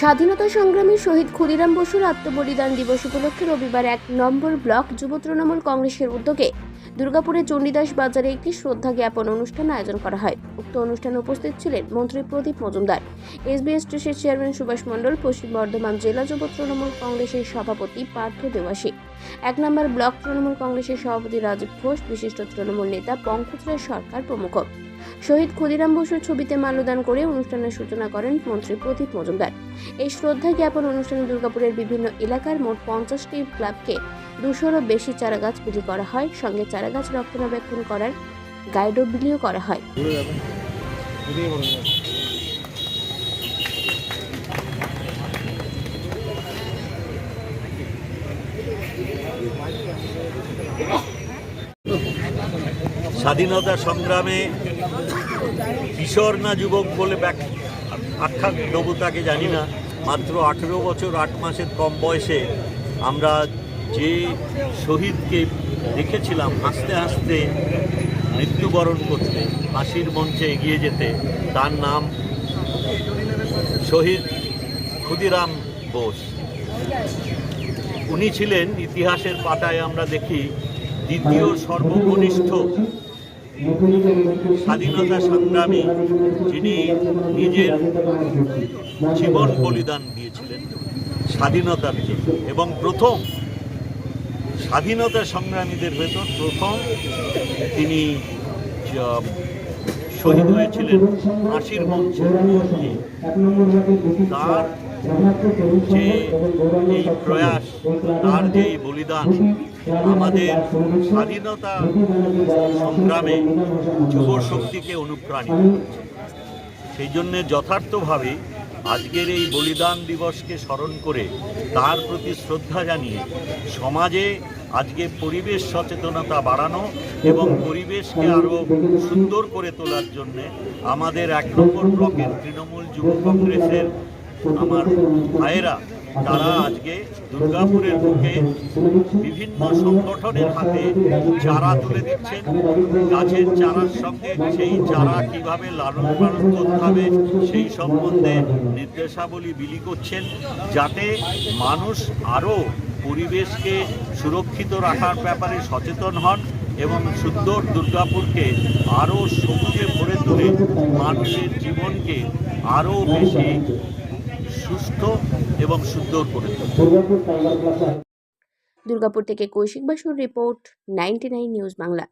স্বাধীনতা সংগ্রামী শহীদ ক্ষুদিরাম বসুর আত্মবলিদান দিবস উপলক্ষে রবিবার এক নম্বর ব্লক যুব তৃণমূল কংগ্রেসের উদ্যোগে দুর্গাপুরের চণ্ডীদাস বাজারে একটি শ্রদ্ধা জ্ঞাপন অনুষ্ঠান আয়োজন করা হয়। উক্ত অনুষ্ঠানে উপস্থিত ছিলেন মন্ত্রী প্রদীপ মজুমদার, এসবিএস টিসির চেয়ারম্যান সুভাষ মণ্ডল, পশ্চিম বর্ধমান জেলা যুব তৃণমূল কংগ্রেসের সভাপতি পার্থ দেওয়াসী এক নম্বর ব্লক তৃণমূল কংগ্রেসের সভাপতি রাজীব ঘোষ, বিশিষ্ট তৃণমূল নেতা পঙ্কজ রায় সরকার প্রমুখ। শহীদ ক্ষুদিরাম বসুর ছবিতে মাল্যদান করে অনুষ্ঠানের সূচনা করেন মন্ত্রী প্রদীপ মজুমদার। এই শ্রদ্ধা জ্ঞাপন অনুষ্ঠানে দুর্গাপুরের বিভিন্ন এলাকার মোট পঞ্চাশটি ক্লাবকে দুশোরও বেশি চারাগাছ বিলি করা হয়। সঙ্গে চারাগাছ রক্ষণাবেক্ষণ করার গাইডও বিলিও করা হয়। স্বাধীনতা সংগ্রামে কিশোর না যুবক বলে ব্যাক- আখ্যা দেবো তাকে জানি না। মাত্র আঠেরো বছর, আট মাসের কম বয়সে আমরা যে শহীদকে দেখেছিলাম হাসতে হাসতে মৃত্যুবরণ করতে, হাসির মঞ্চে এগিয়ে যেতে, তার নাম শহীদ ক্ষুদিরাম বোস। উনি ছিলেন ইতিহাসের পাতায় আমরা দেখি দ্বিতীয় সর্বকনিষ্ঠ স্বাধীনতা সংগ্রামী যিনি নিজের জীবন বলিদান দিয়েছিলেন স্বাধীনতার জন্য এবং প্রথম স্বাধীনতা সংগ্রামীদের ভেতর প্রথম তিনি শহীদ হয়েছিলেন ফাঁসির মঞ্চে তার যে এই প্রয়াস, তার যে বলিদান, আমাদের স্বাধীনতা সংগ্রামে যুব শক্তিকে অনুপ্রাণিত সেই জন্যে যথার্থভাবে আজকের এই বলিদান দিবসকে স্মরণ করে তার প্রতি শ্রদ্ধা জানিয়ে সমাজে আজকে পরিবেশ সচেতনতা বাড়ানো এবং পরিবেশকে আরও সুন্দর করে তোলার জন্যে আমাদের এক নম্বর ব্লকের তৃণমূল যুব কংগ্রেসের আমার ভাইয়েরা, তারা আজকে দুর্গাপুরের বুকে বিভিন্ন সংগঠনের হাতে চারা তুলে দিচ্ছেন। গাছের চারার সঙ্গে সেই চারা কীভাবে লালন পালন করতে হবে সেই সম্বন্ধে নির্দেশাবলী বিলি করছেন, যাতে মানুষ আরও পরিবেশকে সুরক্ষিত রাখার ব্যাপারে সচেতন হন এবং সুন্দর দুর্গাপুরকে আরও সবুজে ভরে তুলে মানুষের জীবনকে আরও বেশি সুস্থ এবং সুন্দর করে দুর্গাপুর থেকে কৌশিক বাসুর রিপোর্ট নাইনটি নিউজ বাংলা।